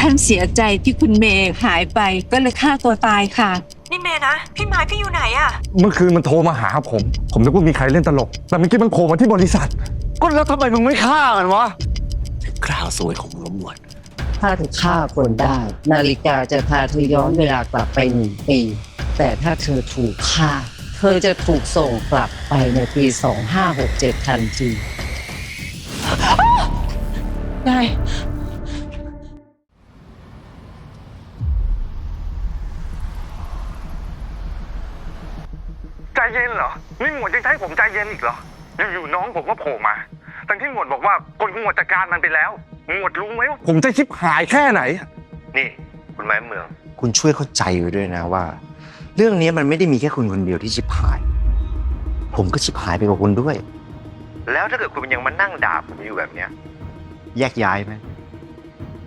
ท่านเสียใจที่คุณเมย์หายไปก็เลยฆ่าตัวตายค่ะ นี่เมย์นะ พี่ไม้พี่อยู่ไหนอะเมื่อคืนมันโทรมาหาผม ผมนึกว่ามีใครเล่นตลก แต่เมื่อกี้มันโผล่มาที่บริษัท ก็แล้วทำไมมึงไม่ฆ่ากันวะคราวสวยของมึงล้มหมดถ้าเธอฆ่าคนได้ นาฬิกาจะพาเธอย้อนเวลากลับไปหนึ่งปี แต่ถ้าเธอถูกฆ่า เธอจะถูกส่งกลับไปในปี 2567 ทันที ได้ เย็นเหรอ นี่หมวดยังจะให้ผมใจเย็นอีกเหรอ อยู่ๆน้องผมก็โผล่มาทั้งที่หมวดบอกว่าคนหมวดจัดการมันไปแล้ว หมวดรู้ไหมว่าผมจะชิบหายแค่ไหน นี่ คุณไม้เมือง คุณช่วยเข้าใจไว้ด้วยนะว่า เรื่องนี้มันไม่ได้มีแค่คุณคนเดียวที่ชิบหาย ผมก็ชิบหายไปกับคุณด้วย แล้วถ้าเกิดคุณยังมานั่งด่าผมอยู่แบบเนี้ย แยกย้ายไหม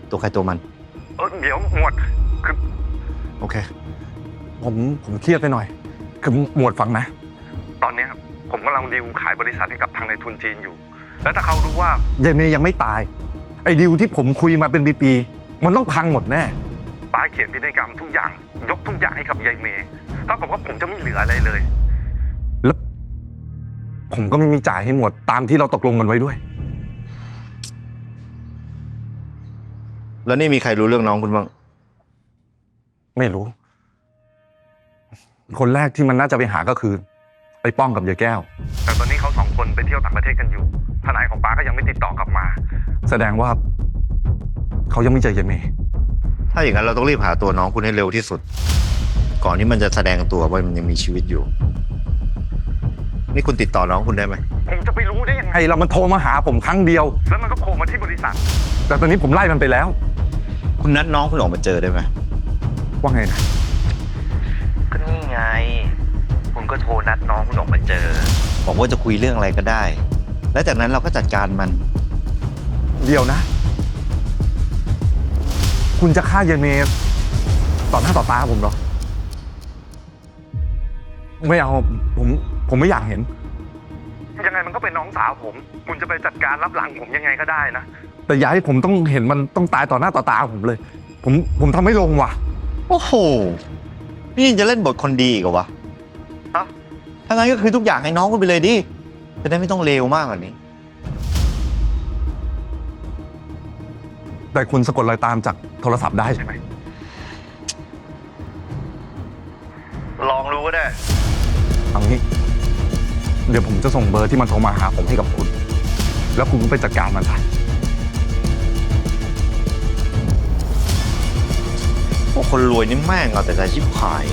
ตัวใครตัวมัน เออเดี๋ยวหมวดคือโอเค ผมผมเครียดไปหน่อย คือหมวดฟังนะ ตอนเนี้ยผมกำลังดีลขายบริษัทให้กับทางในทุนจีนอยู่ แล้วถ้าเขารู้ว่าเยายเมย์ยังไม่ตาย ไอ้ดีลที่ผมคุยมาเป็นปีๆมันต้องพังหมดแน่ ป้าเขียนพินัยกรรมทุกอย่าง ยกทุกอย่างให้กับยายเมย์เท่ากับว่าผมจะไม่เหลืออะไรเลย แล้ว ผมก็ไม่มีจ่ายให้หมดตามที่เราตกลงกันไว้ด้วย แล้วนี่มีใครรู้เรื่องน้องคุณบ้าง ไม่รู้ คนแรกที่มันน่าจะไปหาก็คือไอ้ป้องกับยายแก้ว แต่ตอนนี้เขาสองคนไปเที่ยวต่างประเทศกันอยู่ ทนายของป้าก็ยังไม่ติดต่อกลับมา แสดงว่า เขายังไม่เจอยายเมย์ถ้าอย่างนั้นเราต้องรีบหาตัวน้องคุณให้เร็วที่สุด ก่อนที่มันจะแสดงตัวว่ามันยังมีชีวิตอยู่ นี่คุณติดต่อน้องคุณได้ไหมผมจะไปรู้ได้ยังไงเรามันโทรมาหาผมครั้งเดียว แล้วมันก็โผล่มาที่บริษัท แต่ตอนนี้ผมไล่มันไปแล้ว คุณนัดน้องคุณออกมาเจอได้ไหมว่าไงนะก็นี่ไง คุณก็โทรนัดน้องคุณออกมาเจอ บอกว่าจะคุยเรื่องอะไรก็ได้ แล้วจากนั้นเราก็จัดการมัน เดียวนะ คุณจะฆ่ายายเมย์ต่อหน้าต่อตาผมเหรอ ไม่เอาผมผมไม่อยากเห็น ยังไงมันก็เป็นน้องสาวผม คุณจะไปจัดการรับหลังผมยังไงก็ได้นะ แต่อย่าให้ผมต้องเห็นมันต้องตายต่อหน้าต่อตาผมเลย ผมผมทำไม่ลงว่ะ โอ้โห นี่ยังจะเล่นบทคนดีอีกเหรอวะฮะ ถ้างั้นก็คือทุกอย่างให้น้องคุณไปเลยดิ จะได้ไม่ต้องเลวมากกว่านี้ แต่คุณสะกดรอยตามจากโทรศัพท์ได้ใช่ไหม ลองรู้ก็ได้ เอางี้ เดี๋ยวผมจะส่งเบอร์ที่มันโทรมาหาผมให้กับคุณ แล้วคุณก็ไปจัดการมันซะ คนรวยนี่แม่งเอาแต่ใจชิบหาย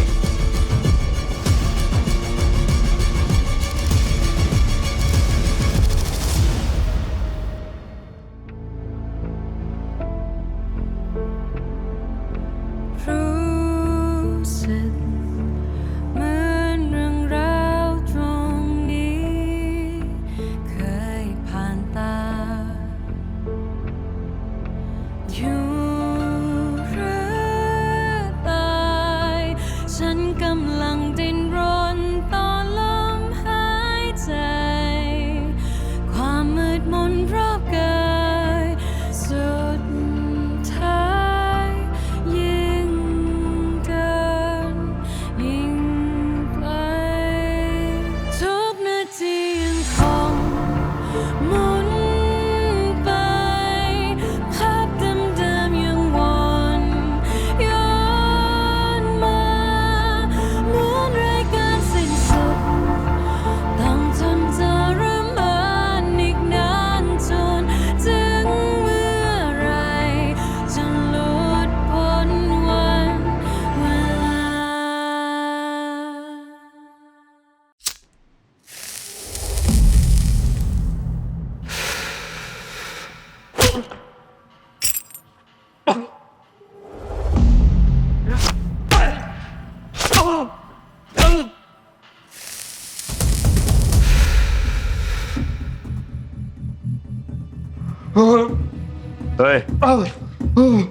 ย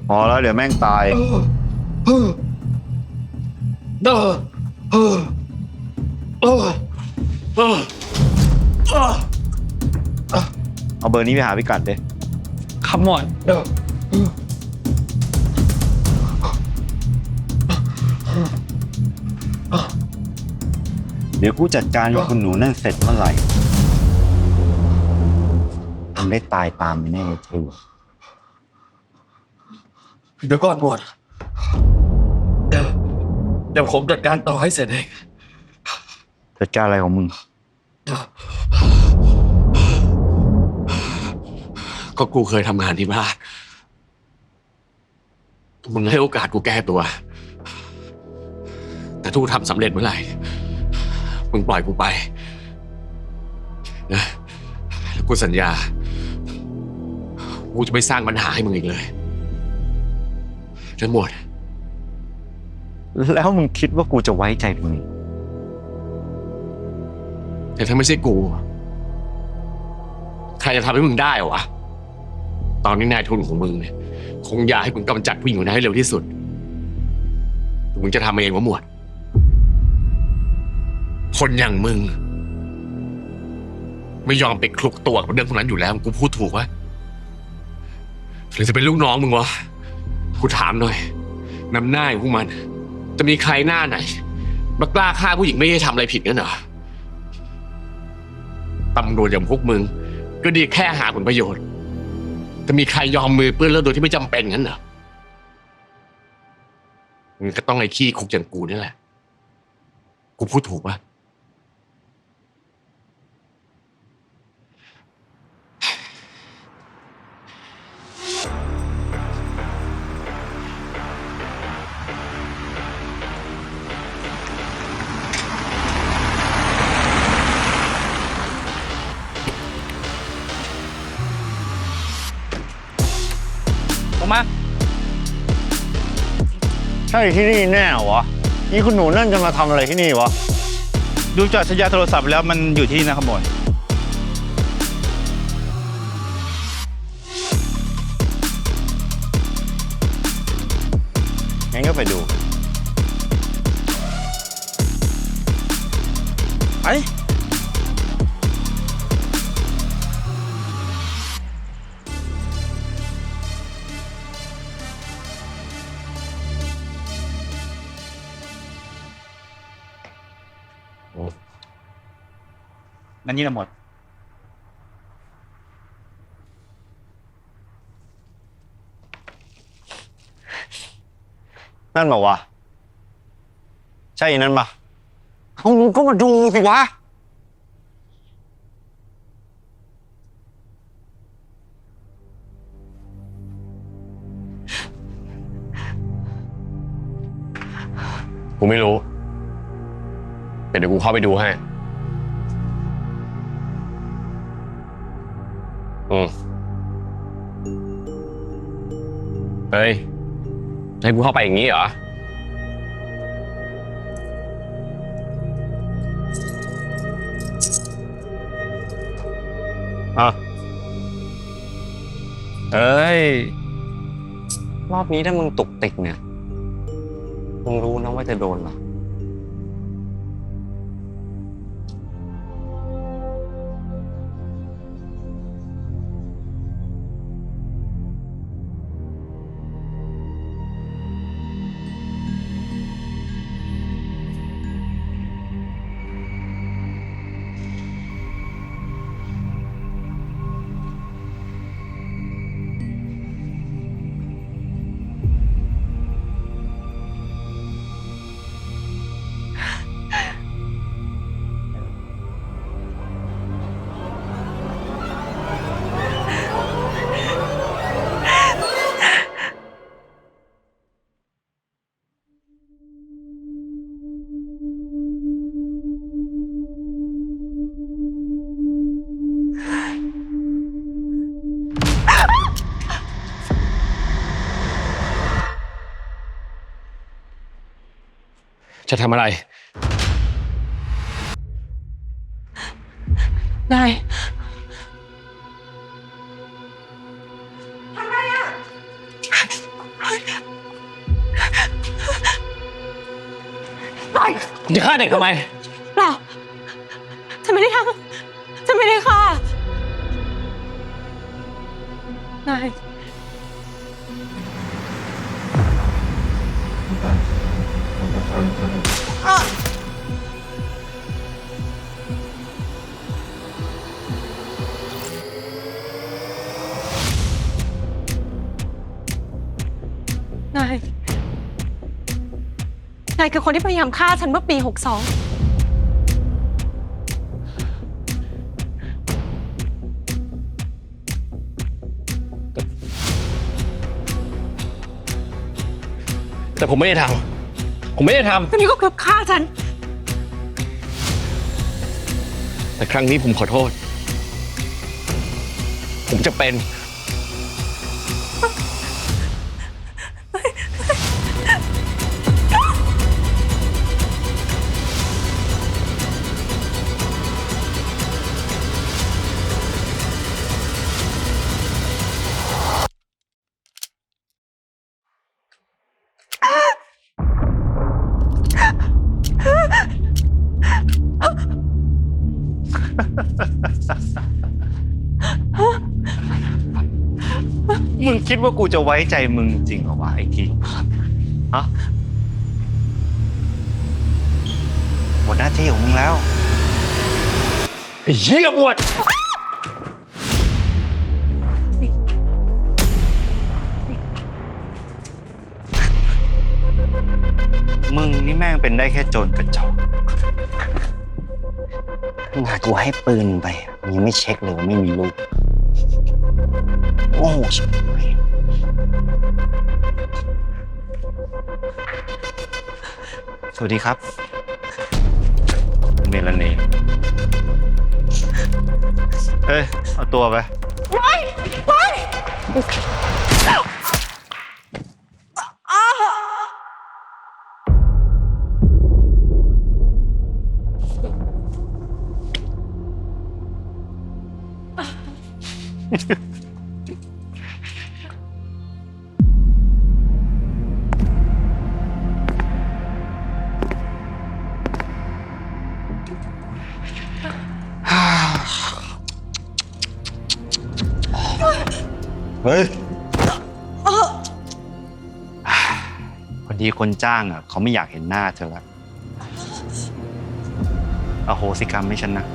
พอแล้วเดี๋ยวแม่งตาย เอาเบอร์นี้ไปหาพี่กัดเลยขับหมอนเดี๋ยวกูจัดการกับคุณหนูนั่นเสร็จเมื่อไหร่มันได้ตายตามไปแน่ทรู เดี๋ยวก่อนหมวดเดี๋ยวเดี๋ยวผมจัดการต่อให้เสร็จเอง จัดการอะไรของมึง ก็กูเคยทำงานที่บ้านมึงให้โอกาสกูแก้ตัว แต่ทุกทำสำเร็จเมื่อไหร่ มึงปล่อยกูไปนะแล้วกูสัญญา กูจะไม่สร้างปัญหาให้มึงอีกเลย ทั้งหมด แล้วมึงคิดว่ากูจะไว้ใจมึงอีกแต่ถ้าไม่ใช่กู ใครจะทำให้มึงได้วะ ตอนนี้นายทุนของมึงเนี่ยคงอยากให้มึงกำจัดผู้หญิงคนนั้นให้เร็วที่สุด มึงจะทำเองวะหมวด คนอย่างมึง ไม่ยอมไปคลุกตัวกับเรื่องพวกนั้นอยู่แล้ว กูพูดถูกวะหรือจะเป็นลูกน้องมึงวะ กูถามหน่อยนำหน้าอย่างพวกมัน จะมีใครหน้าไหนมากล้าฆ่าผู้หญิงไม่ได้ทำอะไรผิดงั้นเหรอตำรวจอย่างพวกมึง ก็ดีแค่หาผลประโยชน์ จะมีใครยอมมือเปื้อนเลือดโดยที่ไม่จำเป็นงั้นเหรอมึงก็ต้องไอ้ขี้คุกอย่างกูนี่แหละ กูพูดถูกปะ ช่ที่นี่แน่เหรอวะนี่คุณหนูนั่นจะมาทำอะไรที่นี่วะ ดูจากสัญญาณโทรศัพท์แล้วมันอยู่ที่นี่นะครับหมวดงั้นก็ไปดู นั่นนี่นะหมด นั่นบอว่าใช่นั่นปะเอามึงก็มาดูสิวะ กูไม่รู้ เดี๋ยวกูเข้าไปดูให้ อืมเฮ้ยให้กูเข้าไปอย่างนี้เหรออะเอ้ย รอบนี้ถ้ามึงตุกติกเนี่ย มึงรู้นะว่าจะโดนเหรอ จะทำอะไร นายมึงจะฆ่าเด็กทำไมายนายคือคนที่พยายามฆ่าฉันเมื่อปี 62 แต่ผมไม่ได้ทำผมไม่ได้ทคนนี้ก็คือฆ่าฉันำแต่ครั้งนี้ผมขอโทษ ผมจะเป็น มึงคิดว่ากูจะไว้ใจมึงจริงเหรอวะไอ้ทีฮะหมดหน้าที่ของมึงแล้วไอ้เหี้ยบวชมึงนี่แม่งเป็นได้แค่โจรกระจอกขนาดกูให้ปืนไปมึงยังไม่เช็คเลยว่าไม่มีลูกโอ้ สวัสดีครับเมลานีเฮ้ย เอาตัวไปเฮ้ย คนจ้างอะเขาไม่อยากเห็นหน้าเธอละอโหสิกรรมให้ฉันนะ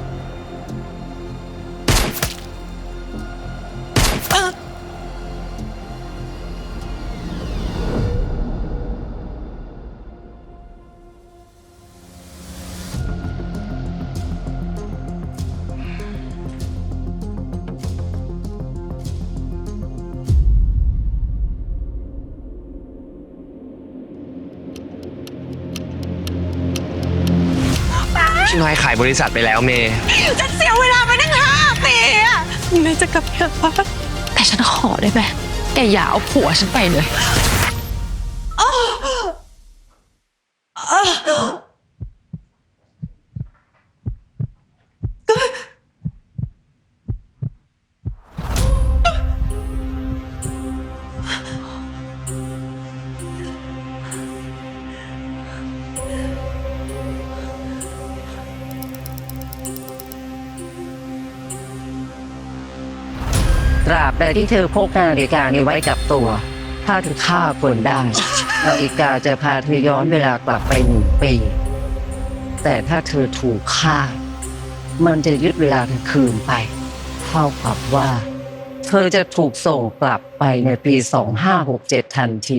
น้อยขายบริษัทไปแล้วเมย์ฉันเสียเวลาไปตั้งห้าปีอะนายจะกลับไปหาบ้านแต่ฉันขอได้ไหมแกอย่าเอาผัวฉันไปเลย ราบใดที่เธอพกนาฬิกานี้ไว้กับตัว ถ้าเธอฆ่าคนได้ นาฬิกาจะพาเธอย้อนเวลากลับไปหนึ่งปี แต่ถ้าเธอถูกฆ่า มันจะยึดเวลาเธอคืนไป เท่ากับว่า เธอจะถูกส่งกลับไปในปี 2567 ทันที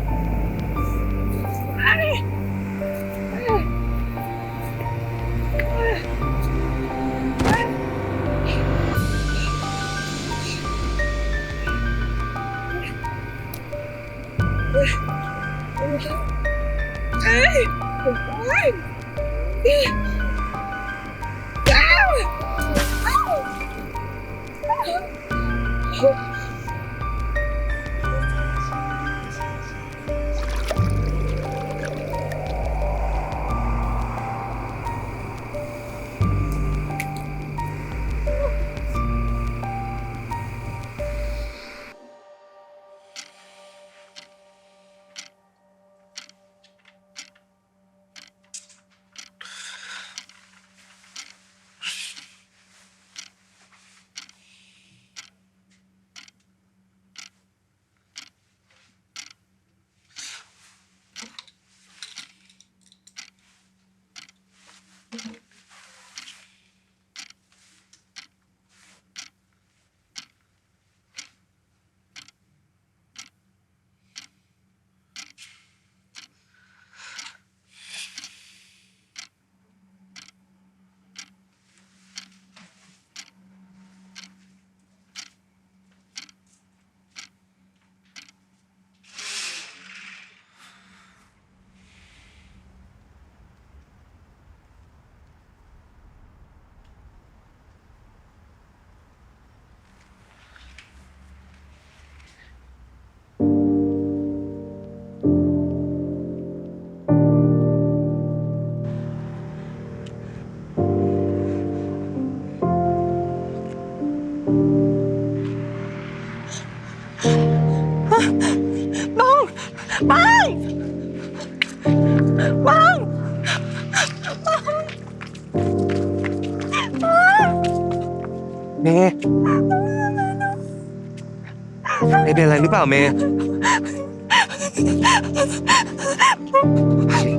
เป็นเปล่ามย์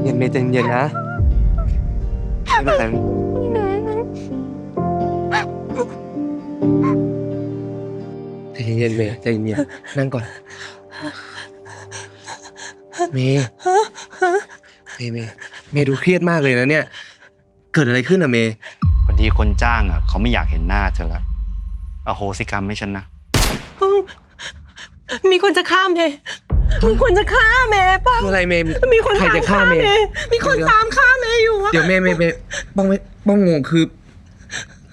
เย็นเมย์ใจเย็นนะไม่เป็นไรใจเย็นเมย์ใจเย็นนั่งก่อน เมย์เมย์เมย์เมย์ดูเครียดมากเลยนะเนี่ย เกิดอะไรขึ้นอะเมย์พอดีคนจ้างอะ เขาไม่อยากเห็นหน้าเธอละอโหสิกรรมให้ฉันนะ มีคนจะฆ่าเมย์มีคนจะฆ่าเมย์ป้องคืออะไรเมย์มีคนใครตามจะฆ่าฆ่าเมเมย์ย์มีคนตามฆ่าเมย์อยู่อะเดี๋ยวเมย์เมย์เมย์ป้องไม่ป้องงงคือ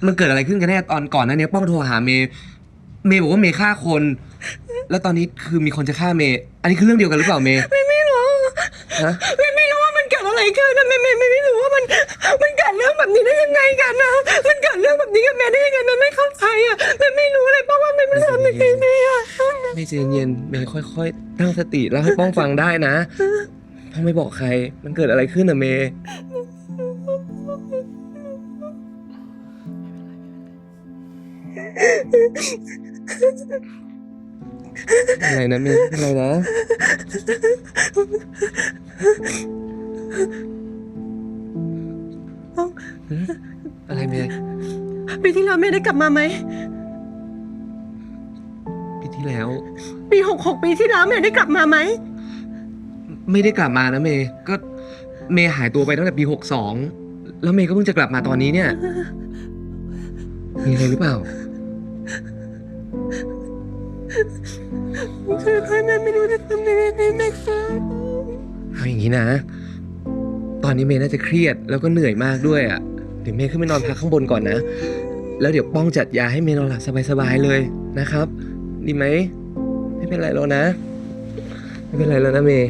มันเกิดอะไรขึ้นกันแน่ตอนก่อนหนั้นเนี้ยป้องโทรหาเมย์เมย์บอกว่าเมย์ฆ่าคน แล้วตอนนี้คือมีคนจะฆ่าเมย์อันนี้คือเรื่องเดียวกันหรือเปล่าเมย์ไม่ไม่รู้ฮะ ไม่ไม่รู้ว่ามันเกิดอะไรขึ้นนะไม่ไม่ไม่ไม่รู้ว่ามันมันเกิดเรื่องแบบนี้ได้ยังไงกันนะมันเกิดเรื่องแบบนี้กับแม่ได้ยังไงมันไม่เข้าใจอะมันไม่รู้เลยป้าว่ามันไม่ทำยังไงดีอะไม่ใจเย็นเมย์ค่อยๆตั้งสติแล้วให้ป้องฟังได้นะป้องไม่บอกใคร มันเกิดอะไรขึ้นอะเมย์อะไรนะเมย์อะไรนะ อะไรเมย์ปีที่แล้วแม่ได้กลับมาไหม ปีที่แล้ว ปีหกหกปีที่แล้วแม่ได้กลับมาไหม ไม่ได้กลับมานะเมย์ก็เมย์หายตัวไปตั้งแต่ปีหกสองแล้วเมย์ก็เพิ่งจะกลับมาตอนนี้เนี่ย มีอะไรหรือเปล่าคือแม่ไม่รู้จะทำยังไงดีแม่ค่ะเอาอย่างนี้นะ ตอนนี้เมย์น่าจะเครียดแล้วก็เหนื่อยมากด้วยอะ เดี๋ยวเมย์ขึ้นไปนอนพักข้างบนก่อนนะ แล้วเดี๋ยวป้องจัดยาให้เมย์นอนหลับสบายๆเลยนะครับ ดีไหม ไม่เป็นไรแล้วนะ ไม่เป็นไรแล้วนะเมย์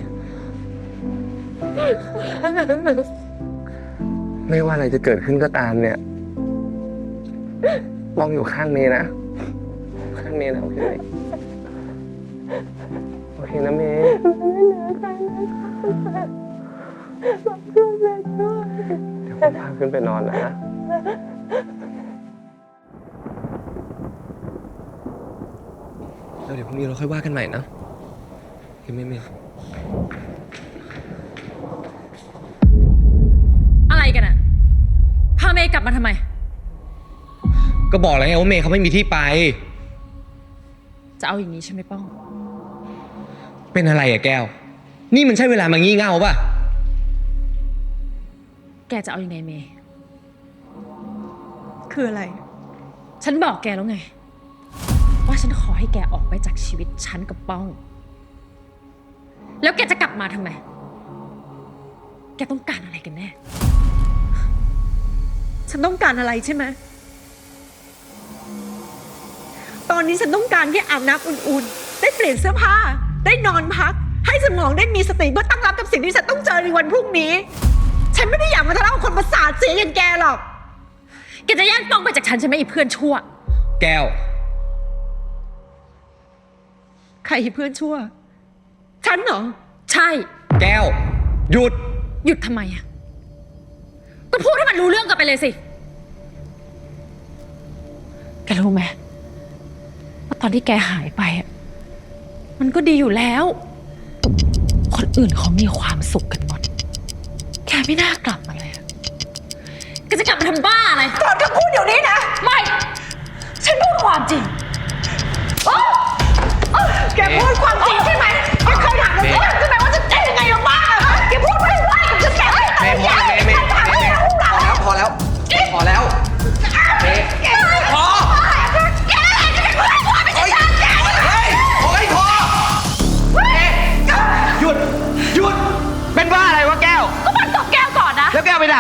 ไม่ว่าอะไรจะเกิดขึ้นก็ตามเนี่ย ป้องอยู่ข้างเมย์นะ ข้างเมย์นะโอเคไหมโอเคนะเมย์ เดี๋ยวผมพาขึ้นไปนอนนะ แล้วเดี๋ยวพรุ่งนี้เราค่อยว่ากันใหม่นะเห็นไหมเมย์อะไรกันอะพาเมย์กลับมาทำไม ก็บอกแล้วไงว่าเมย์เขาไม่มีที่ไป จะเอาอย่างนี้ใช่ไหมป้อง เป็นอะไรอะแก้ว นี่มันใช่เวลามางี่เง่าป่ะ แกจะเอาอยัางไงเมย์คืออะไร ฉันบอกแกแล้วไง ว่าฉันขอให้แกออกไปจากชีวิตฉันกับป้อง แล้วแกจะกลับมาทำไม แกต้องการอะไรกันแน่ ฉันต้องการอะไรใช่ไหม ตอนนี้ฉันต้องการแค่อาบน้ำอุ่นๆ ได้เปลี่ยนเสื้อผ้า ได้นอนพัก ให้สมองได้มีสติเพื่อตั้งรับกับสิ่งที่ฉันต้องเจอในวันพรุ่งนี้ ฉันไม่ได้อยากมาทะเลาะกับคนประสาทเสียอย่างแกหรอก แกจะแย่งป้องไปจากฉันใช่ไหมไอ้เพื่อนชั่ว แก้ว ใครเพื่อนชั่ว ฉันเหรอ ใช่ แก้ว หยุด หยุดทำไมอะก็พูดให้มันรู้เรื่องกันไปเลยสิ แกรู้ไหมว่าตอนที่แกหายไปอะมันก็ดีอยู่แล้ว คนอื่นเขามีความสุขกันหมดแก ไม่น่ากลับมาเลยอะแกจะกลับมาทำบ้าอะไรตอนก็พูดเดี๋ยวนี้นะ ไม่ ฉันพูดความจริงแกพูดความจริงใช่ไหมแกเคยถามฉันใช่ไหมว่าจะเจ๊ยังไงลงบ้างอะแกพูดไม่ได้กับฉันแกไม่เมย์พอเมย์เมย์เมย์เมย์พอแล้วพอแล้ว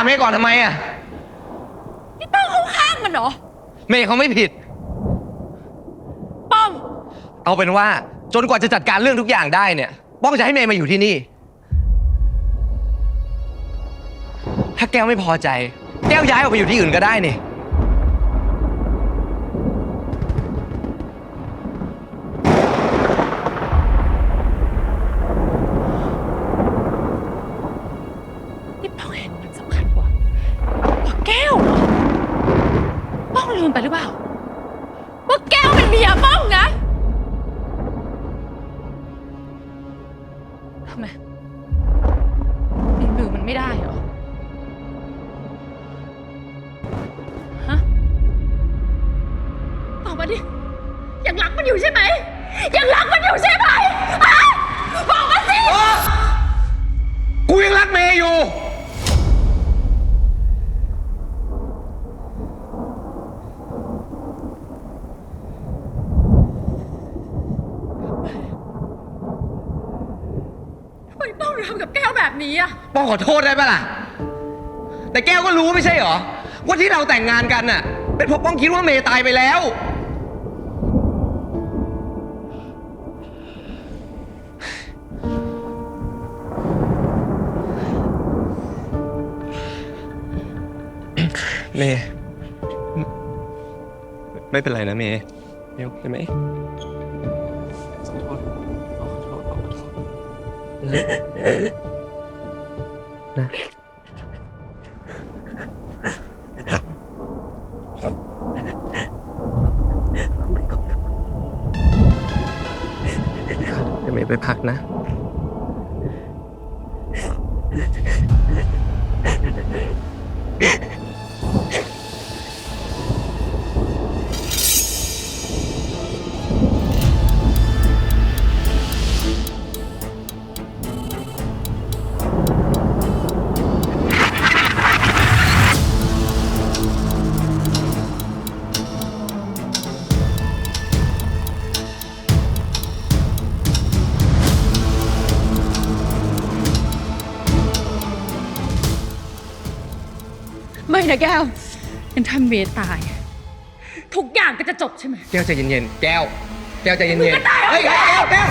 เมย์ก่อนทำไมอะ นี่ป้องเขาข้างมันเหรอ เมย์เขาไม่ผิด ป้องเอาเป็นว่าจนกว่าจะจัดการเรื่องทุกอย่างได้เนี่ย ป้องจะให้เมย์มาอยู่ที่นี่ ถ้าแก้วไม่พอใจ แก้วย้ายออกไปอยู่ที่อื่นก็ได้นี่นี่ ป้องขอโทษได้ปะล่ะ แต่แก้วก็รู้ไม่ใช่เหรอ ว่าที่เราแต่งงานกันน่ะ เป็นเพราะป้องคิดว่าเมย์ตายไปแล้ว เมย์ไม่เป็นไรนะเมย์เดี๋ยวใช่ไหม เดี๋ยวเมย์ไปพักนะไนะแก้วยังทำเมย์ตาย ทุกอย่างก็จะจบใช่ไหม แก้วใจเย็นๆ แก้ว แก้วใจเย็นๆมึงก็ตายเหรอเฮ้ยแก้วแก้ว